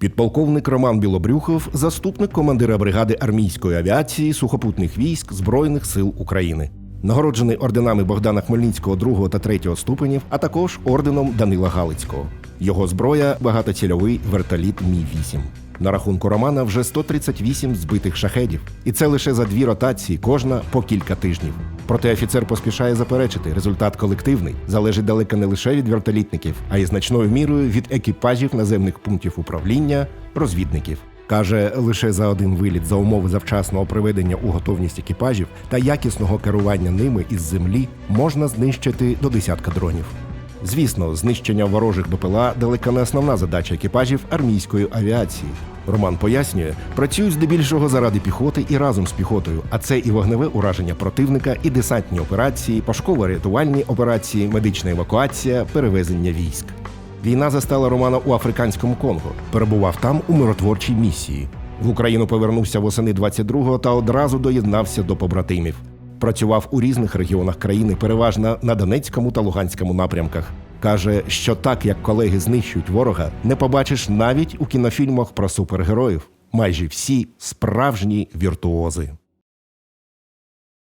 Підполковник Роман Білобрюхов, заступник командира бригади армійської авіації сухопутних військ Збройних сил України. Нагороджений орденами Богдана Хмельницького 2 та 3 ступенів, а також орденом Данила Галицького. Його зброя багатоцільовий вертоліт Мі-8. На рахунку Романа вже 138 збитих шахедів, і це лише за дві ротації, кожна по кілька тижнів. Проте офіцер поспішає заперечити, результат колективний залежить далеко не лише від вертолітників, а й значною мірою від екіпажів наземних пунктів управління, розвідників. Каже, лише за один виліт за умови завчасного приведення у готовність екіпажів та якісного керування ними із землі можна знищити до десятка дронів. Звісно, знищення ворожих БПЛА далеко не основна задача екіпажів армійської авіації. Роман пояснює, працюють здебільшого заради піхоти і разом з піхотою, а це і вогневе ураження противника, і десантні операції, пошуково-рятувальні операції, медична евакуація, перевезення військ. Війна застала Романа у африканському Конго. Перебував там у миротворчій місії. В Україну повернувся восени 22-го та одразу доєднався до побратимів. Працював у різних регіонах країни, переважно на Донецькому та Луганському напрямках. Каже, що так як колеги знищують ворога, не побачиш навіть у кінофільмах про супергероїв. Майже всі справжні віртуози.